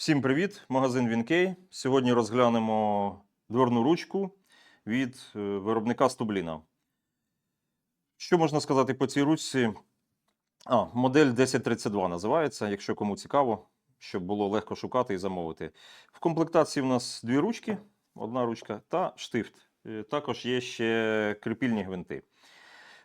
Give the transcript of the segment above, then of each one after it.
Всім привіт! Магазин Вінкей. Сьогодні розглянемо дверну ручку від е, виробника Стубліна. Що можна сказати по цій ручці? А, модель 1032 називається, якщо кому цікаво, щоб було легко шукати і замовити. В комплектації в нас дві ручки, одна ручка та штифт. Е, Також є ще кріпільні гвинти.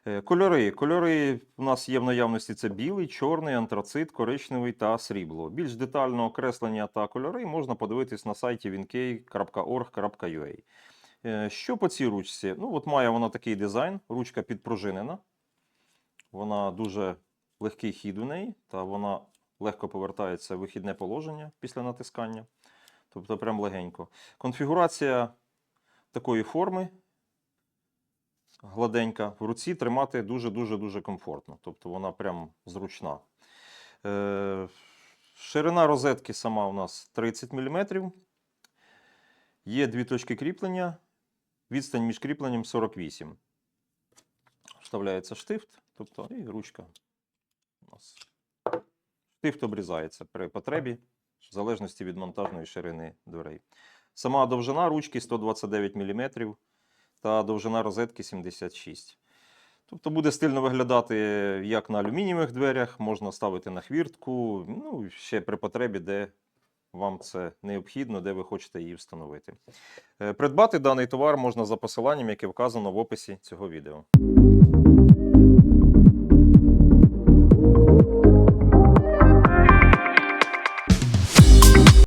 Е, Кольори. Кольори у нас є в наявності це білий, чорний, антрацит, коричневий та срібло. Більш детально окреслення та кольори можна подивитись на сайті winkey.org.ua. Е, Що по цій ручці? Ну, от має вона такий дизайн, ручка підпружинена. Вона дуже легкий хід у неї, та вона легко повертається в вихідне положення після натискання. Тобто прям легенько. Конфігурація такої форми гладенька, в руці тримати дуже-дуже-дуже комфортно. Тобто вона прям зручна. Е, ширина розетки сама у нас 30 мм. Є дві точки кріплення. Відстань між кріпленням 48. Вставляється штифт, тобто і ручка. У нас. Штифт обрізається при потребі, в залежності від монтажної ширини дверей. Сама довжина ручки 129 мм та довжина розетки 76. Тобто буде стильно виглядати як на алюмінієвих дверях, можна ставити на хвіртку, ну, ще при потребі, де вам це необхідно, де ви хочете її встановити. Е, Придбати даний товар можна за посиланням, яке вказано в описі цього відео.